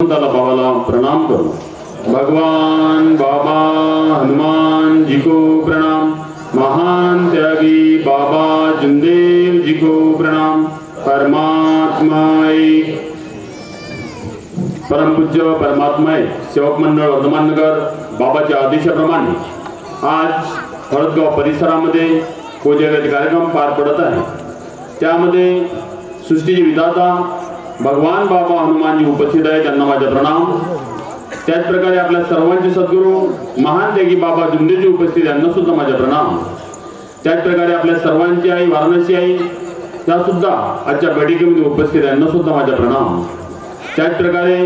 प्रणाम करू। भगवान बाबा, हनुमान जी को प्रणाम। महान त्यागी बाबा जुंदेव जी को प्रणाम। परमात्मा एक। परमपूज्य परमात्मा सेवक मंडळ वर्धमाननगर बाबाच्या आदेशाप्रमाणे आज हळदगाव परिसरामध्ये कोजागत कार्यक्रम पार पडत त्यामध्ये सृष्टीचे विधाता भगवान बाबा हनुमानजी उपस्थित आहे त्यांना माझा प्रणाम. त्याचप्रकारे आपल्या सर्वांचे सद्गुरू महान त्यागी बाबा जुंदेजी उपस्थित यांना सुद्धा माझा प्रणाम. त्याचप्रकारे आपल्या सर्वांची आई वाराणसी आई त्या सुद्धा आजच्या बैठकीमध्ये उपस्थित आहे, यांना सुद्धा माझा प्रणाम. त्याचप्रकारे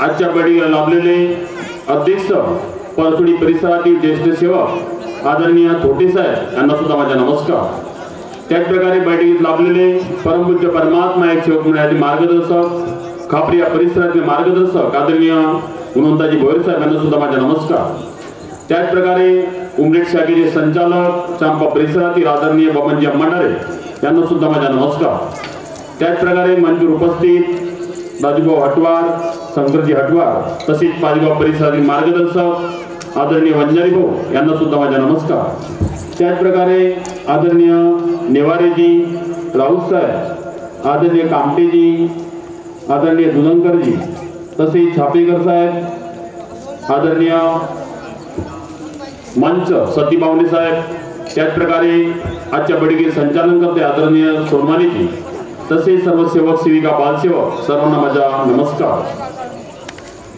आजच्या बैठकीला लाभलेले अध्यक्ष परसुडी परिसरातील ज्येष्ठ सेवक आदरणीय थोटे साहेब यांना सुद्धा माझा नमस्कार. त्याचप्रकारे बैठकीत लाभलेले परमपूज्य परमात्मा एक सेवक मार्गदर्शक. खापरी या परिसरातील मार्गदर्शक आदरणीय गुणवंताजी भोयर साहेब यांना सुद्धा माझा नमस्कार. त्याचप्रकारे उमरेड शाखेचे संचालक, चांपा परिसरातील आदरणीय बबनजी अंबाडारे यांना सुद्धा माझा नमस्कार. त्याचप्रकारे मंजूर उपस्थित राजूभाऊ हटवार, शंकरजी हटवार, तसेच पाचगाव परिसरातील मार्गदर्शक आदरणीय वंजारी भाऊ यांना सुद्धा माझा नमस्कार. त्याचप्रकारे आदरणीय नेवारेजी राऊतसाहेब आदरणीय कामटेजी आदरणीय दुलंकरजी तसेच छापेकर साहेब आदरणीय मंच सती पावणे साहेब त्याचप्रकारे आजच्या बैठकीत संचालन करते आदरणीय सोनमानेजी तसेच सर्व सेवक सेविका बालसेवक सर्वांना माझा नमस्कार.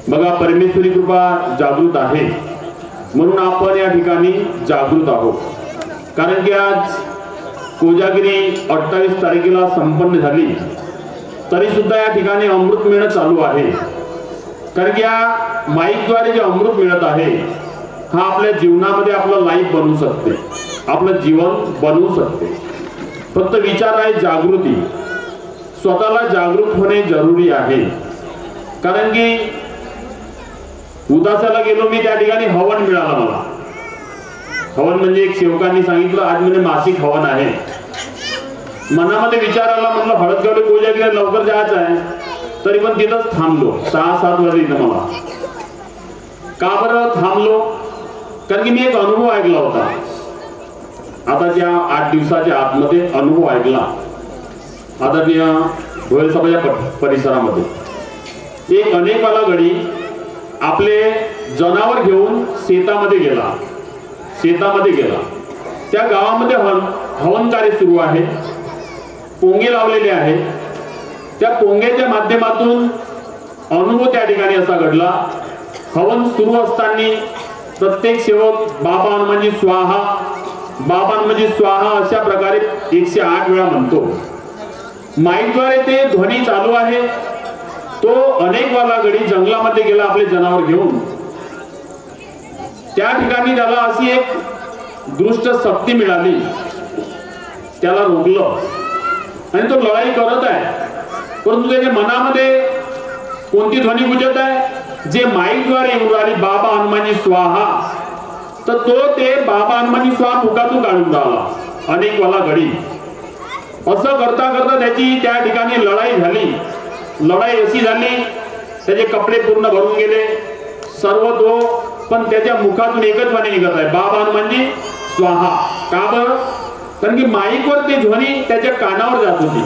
बघा परमेश्वरी कृपा जागृत आहे. म्हणून आपण या ठिकाणी जागृत आहोत. कारण की आज कोजागिरी अठ्ठावीस तारखेला संपन्न झाली. तरी सुद्धा या ठिकाणी अमृत मिळणं चालू आहे. कारण की या माईकद्वारे जे अमृत मिळत आहे हा आपल्या जीवनामध्ये आपलं लाईफ बनवू शकते. आपलं जीवन बनवू शकते. फक्त विचार आहे जागृती. स्वतःला जागृत होणे जरुरी आहे. कारण की उदासाला गेलो मी त्या ठिकाणी हवन मिळालं मला. हवन म्हणजे एक सेवकांनी सांगितलं आज म्हणजे मासिक हवन आहे. मनामध्ये विचार आला म्हणलं हळदगावले केल्या लवकर जायचं आहे. तरी पण तिथंच थांबलो. सहा सात वाजता इथं मला. का बरं थांबलो? कारण की मी एक अनुभव ऐकला होता. आता ज्या आठ दिवसाच्या आतमध्ये अनुभव ऐकला. आदरणीय भोयल सभाच्या परिसरामध्ये. एक अनेकवाला गडी आपले जनावर घेऊन शेतामध्ये गेला. शेतामध्ये गेला. त्या गावामध्ये हवन हवन कार्य सुरू आहे. पोंगे लावलेले आहे. त्या पोंग्याच्या माध्यमातून अनुभव त्या ठिकाणी असा घडला. हवन सुरू असताना प्रत्येक सेवक बाबा हनुमानजी म्हणजे स्वाहा बाबा हनुमानजी म्हणजे स्वाहा अशा प्रकारे एकशे आठ वेळा म्हणतो. माईकद्वारे ते ध्वनी चालू आहे. तो अनेक वाला गडी जंगलामध्ये गेला आपले जनावर घेऊन. त्या ठिकाणी त्याला अशी एक दृष्ट शक्ती मिळाली. त्याला रोखलं. आणि तो लढाई करत आहे. परंतु त्याच्या मनामध्ये कोणती ध्वनी गुजत आहे? जे माईकद्वारे येऊन राहिली बाबा हनुमानी स्वाहा. तर तो ते बाबा हनुमानी स्वाहा मुखातून काढून राहिला अनेक वाला घडी. असं करता करता त्याची त्या ठिकाणी लढाई झाली. लढाई अशी झाली त्याचे कपडे पूर्ण भरून गेले. सर्व तो पण त्याच्या मुखातून एकच ध्वनी निघत आहे. बाबान म्हणजे स्वाहा. का बरं? कारण की माईकवर ते ध्वनी त्याच्या कानावर जात होती.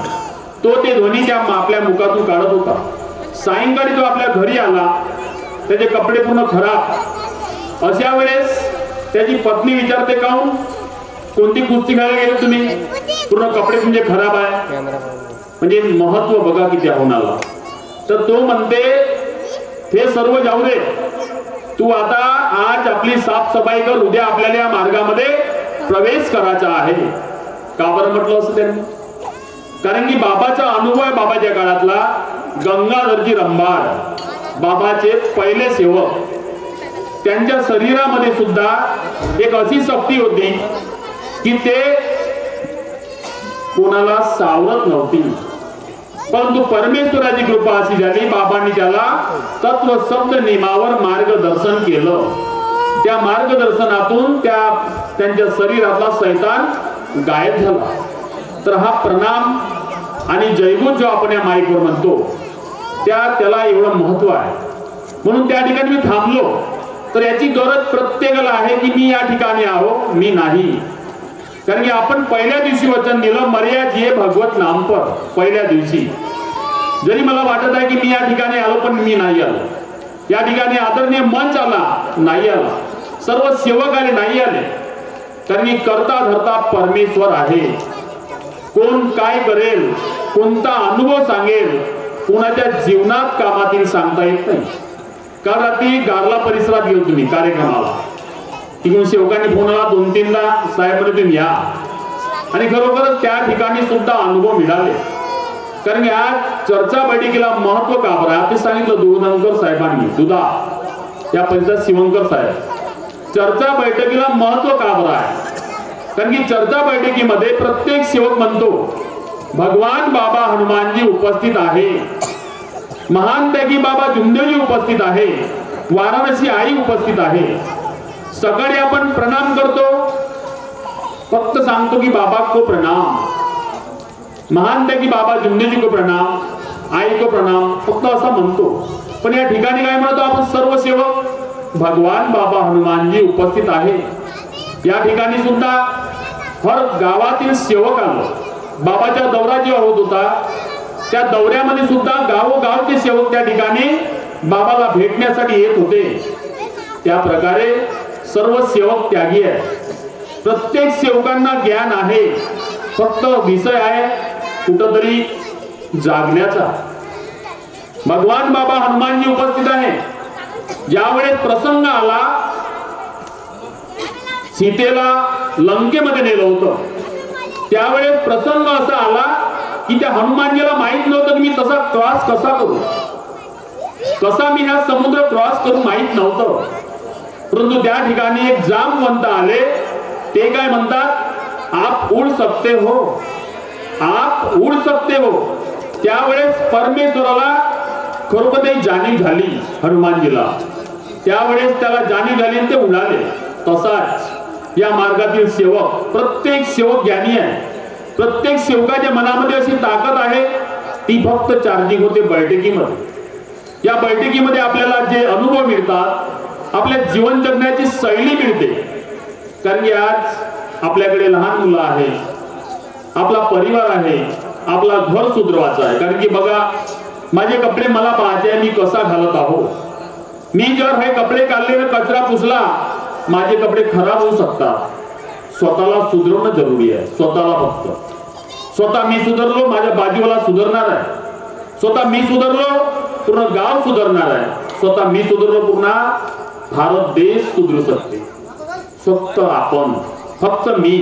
तो ते ध्वनी त्या आपल्या मुखातून काढत होता. सायंकाळी तो आपल्या घरी आला. त्याचे कपडे पूर्ण खराब. अशा वेळेस त्याची पत्नी विचारते काऊन कोणती कुस्ती खायला गेले तुम्ही? पूर्ण कपडे तुमचे खराब आहे. म्हणजे महत्त्व बघा किती होणार तर तो म्हणते हे सर्व जाऊ दे. तू आता आज आपली साफसफाई कर उद्या आपल्याला या मार्गामध्ये प्रवेश करायचा आहे. का बरं म्हटलं असं त्यांनी? कारण की बाबाचा अनुभव आहे बाबाच्या काळातला. गंगाधरजी रंभाड बाबाचे पहिले सेवक. त्यांच्या शरीरामध्ये सुद्धा एक अशी शक्ती होती की ते कोणाला सावरत नव्हती. परंतु परमेश्वराची कृपा अशी झाली बाबांनी त्याला तत्व शब्द नियमावर मार्गदर्शन केलं. त्या मार्गदर्शनातून त्या त्यांच्या शरीरातला सैतान गायब झाला. तर हा प्रणाम आणि जयगुण जो आपण या माईकवर म्हणतो त्या त्याला एवढं महत्त्व आहे. म्हणून त्या ठिकाणी मी थांबलो. तर याची गरज प्रत्येकाला आहे की मी या ठिकाणी आहो मी नाही. कारण की आपण पहिल्या दिवशी वचन दिलं मर्याद ये भगवत नाम पर पहिल्या दिवशी. जरी मला वाटत आहे की मी या ठिकाणी आलो पण मी नाही आलो. या ठिकाणी आदरणीय मंच आला नाही आला. सर्व सेवक आले नाही आले. कारण की करता धरता परमेश्वर आहे. कोण काय करेल कोणता अनुभव सांगेल कोणाच्या जीवनात कामातील सांगता येत नाही. काल रात्री गारला परिसरात गेलो तुम्ही कार्यक्रमाला. तिकडून सेवकांनी फोन आला दोन तीनदा साहेब म्हणे तुम्ही या आणि खरोखरच त्या ठिकाणी सुद्धा अनुभव मिळाले. कारण या चर्चा बैठकीला महत्त्व का बरं? ते सांगितलं दुधनकर साहेबांनी दुधा. या पंचायत शिवंकर साहेब. चर्चा बैठकीला महत्त्व का बरं आहे? कारण की चर्चा बैठकीमध्ये प्रत्येक सेवक म्हणतो भगवान बाबा हनुमानजी उपस्थित आहे. महान त्यागी बाबा जुमदेवजी उपस्थित आहे. वाराणसी आई उपस्थित आहे. सकाळी आपण प्रणाम करतो. फक्त सांगतो की बाबा को प्रणाम. महान त्या की बाबा जुमदेवजी को प्रणाम आई को प्रणाम फक्त असं म्हणतो. पण या ठिकाणी काय म्हणतो आपण सर्व सेवक? भगवान बाबा हनुमानजी उपस्थित आहे. या ठिकाणी सुद्धा हर गावातील सेवक बाबाच्या दौरा जेव्हा होत होता त्या दौऱ्यामध्ये सुद्धा गावोगावचे सेवक त्या ठिकाणी बाबाला भेटण्यासाठी येत होते. त्या प्रकारे सर्व सेवक त्यागी आहे प्रत्येक सेवकांना ज्ञान आहे. फक्त विषय आहे कुठंतरी जागण्याचा. भगवान बाबा हनुमानजी उपस्थित आहे. ज्यावेळेस प्रसंग आला सीतेला लंकेमध्ये नेलं होतं. त्यावेळेस प्रसंग असा आला की त्या हनुमानजीला माहीत नव्हतं की मी तसा क्रॉस कसा करू. कसा मी हा समुद्र क्रॉस करू माहीत नव्हतं. परंतु त्या ठिकाणी एक जामवंत आले. ते काय म्हणतात? आप उड सकते हो. आप उड सकते हो. त्यावेळेस परमेश्वराला खरोखर ते जाणीव झाली हनुमानजीला. त्यावेळेस त्याला जाणीव झाली आणि ते उडाले. तसाच या मार्गातील सेवक प्रत्येक सेवक ज्ञानी आहे. प्रत्येक सेवकाच्या मनामध्ये अशी ताकद आहे ती फक्त चार्जिंग होते बैठकीमध्ये. या बैठकीमध्ये आपल्याला जे अनुभव मिळतात आपल्या जीवन जगण्याची शैली मिळते. कारण की आज आपल्याकडे लहान मुलं आहे आपला परिवार आहे आपला घर सुधरवायचा आहे. कारण की बघा माझे कपडे मला पाहायचे मी कसा घालत आहो? मी जर हे कपडे काढले ना कचरा पुसला माझे कपडे खराब होऊ शकतात. स्वतःला सुधरवणं जरुरी आहे. स्वतःला फक्त. स्वतः मी सुधरलो माझ्या बाजूला सुधारणार आहे. स्वतः मी सुधरलो पूर्ण गाव सुधारणार आहे. स्वतः मी सुधरलो पूर्ण भारत देश सुधरू शकते फक्त आपण फक्त मी.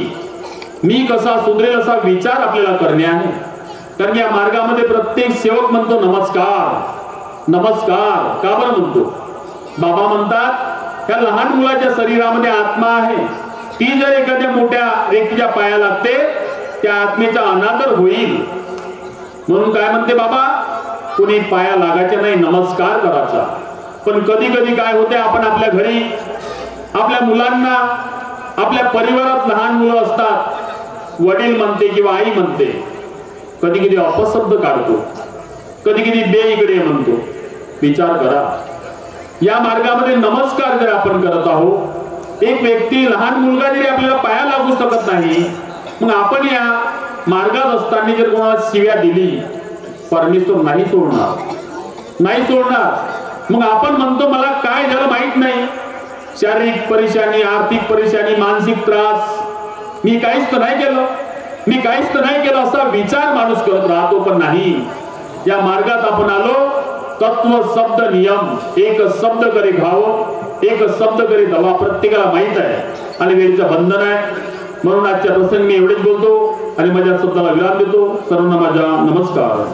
मी कसा सुधरेल असा विचार आपल्याला करणे आहे. कारण या मार्गामध्ये प्रत्येक सेवक म्हणतो नमस्कार. नमस्कार. का बरं म्हणतो? बाबा म्हणतात त्या लहान मुलाच्या शरीरामध्ये आत्मा आहे. ती जर एखाद्या मोठ्या व्यक्तीच्या पाया लागते त्या आत्मेचा अनादर होईल. म्हणून काय म्हणते बाबा? कोणी पाया लागायचे नाही नमस्कार करायचा. पण कधी कधी काय होते आपण आपल्या घरी आपल्या मुलांना आपल्या परिवारात लहान मुलं असतात वडील म्हणते किंवा आई म्हणते कधी कधी अपशब्द काढतो कधी कधी बे इकडे म्हणतो विचार करा. या मार्गामध्ये नमस्कार जर आपण करत आहोत एक व्यक्ती लहान मुलगा जरी आपल्याला पाया लागू शकत नाही मग आपण या मार्गात असताना जर कोणाला शिव्या दिली परमेश्वर नाही सोडणार. नाही सोडणार. मग आपण म्हणतो मला काय झालं माहीत नाही. शारीरिक परेशानी आर्थिक परेशानी मानसिक त्रास. मी काहीच तर नाही केलं. मी काहीच तर नाही केलं असा विचार माणूस करत राहतो पण नाही. या मार्गात आपण आलो तत्व शब्द नियम एक शब्द करे घाव एक शब्द करे दवा प्रत्येकाला माहीत आहे. आणि वेळेचं बंधन आहे. म्हणून आजच्या प्रसंगी मी एवढेच बोलतो आणि माझ्या शब्दाला विराम देतो. सर्वांना माझा नमस्कार.